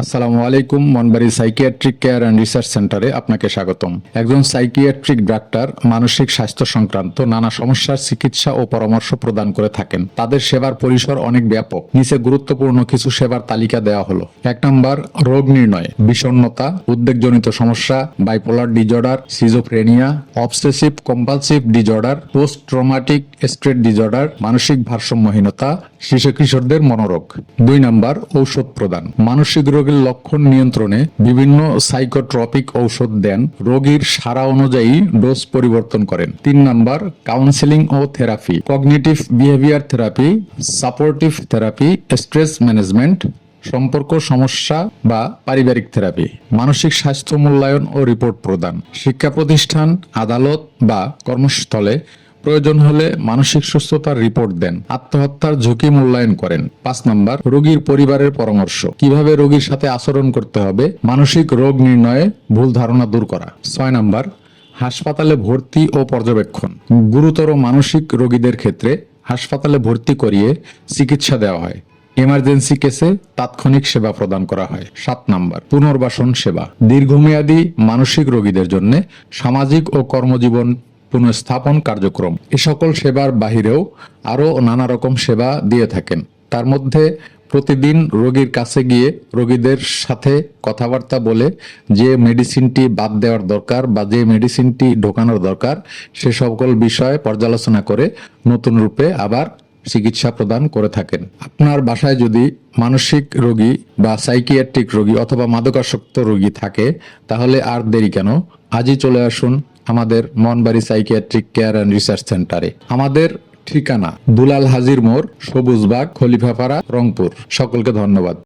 আসসালামু আলাইকুম, Monbari psychiatric care and research সেন্টারে আপনাকে স্বাগতম। একজন সাইকিয়াট্রিক ডাক্তার মানসিক স্বাস্থ্য সংক্রান্ত নানা সমস্যার চিকিৎসা ও পরামর্শ প্রদান করে থাকেন। তাদের সেবার পরিসর অনেক ব্যাপক। নিচে গুরুত্বপূর্ণ কিছু সেবার তালিকা দেওয়া হলো। এক নম্বর, রোগ নির্ণয়। বিষণ্ণতা, উদ্বেগজনিত সমস্যা bipolar disorder schizophrenia obsessive compulsive disorder post traumatic stress disorder মানসিক ভারসাম্যহীনতা শিশু কিশোরদের মনোরোগ। দুই নম্বর, ঔষধ প্রদান। মানসিক রোগের লক্ষণ নিয়ন্ত্রণে বিভিন্ন সাইকোট্রপিক ঔষধ দেন। রোগীর সারা অনুযায়ী ডোজ পরিবর্তন করেন। তিন নাম্বার কাউন্সেলিং ও therapy cognitive behaviour therapy supportive therapy stress management সম্পর্ক সমস্যা বা পারিবারিক থেরাপি মানসিক স্বাস্থ্য মূল্যায়ন ও রিপোর্ট প্রদান শিক্ষা প্রতিষ্ঠান আদালত বা কর্মস্থলে প্রয়োজন হলে মানসিক সুস্থতার রিপোর্ট দেন। আত্মহত্যার ঝুঁকি মূল্যায়ন করেন। পাঁচ নম্বর, রোগীর পরিবারের পরামর্শ। কীভাবে রোগীর সাথে আচরণ করতে হবে? মানসিক রোগ নির্ণয়ে ভুল ধারণা দূর করা। ছয় নম্বর, হাসপাতালে ভর্তি ও পর্যবেক্ষণ। গুরুতর মানসিক রোগীদের ক্ষেত্রে হাসপাতালে ভর্তি করিয়ে চিকিৎসা দেওয়া হয়। এমার্জেন্সি কেসে তাৎক্ষণিক সেবা প্রদান করা হয়। সাত নাম্বার, পুনর্বাসন সেবা। দীর্ঘমেয়াদী মানসিক রোগীদের জন্য সামাজিক ও কর্মজীবন পুনঃস্থাপন কার্যক্রম। এ সকল সেবার বাহিরেও আরও নানা রকম সেবা দিয়ে থাকেন। তার মধ্যে প্রতিদিন রোগীর কাছে গিয়ে রোগীদের সাথে কথাবার্তা বলে যে মেডিসিনটি বাদ দেওয়ার দরকার বা যে মেডিসিনটি ঢোকানোর দরকার, সে সকল বিষয়ে পর্যালোচনা করে নতুন রূপে আবার চিকিৎসা প্রদান করে থাকেন। আপনার বাসায় যদি মানসিক রোগী বা সাইকিয়াট্রিক রোগী অথবা মাদকাসক্ত রোগী থাকে, তাহলে আর দেরি কেন? আজই চলে আসুন আমাদের Monbari psychiatric care and research সেন্টারে আমাদের ঠিকানা দুলাল হাজির মোড় সবুজবাগ খলিফাপাড়া, রংপুর। সকলকে ধন্যবাদ।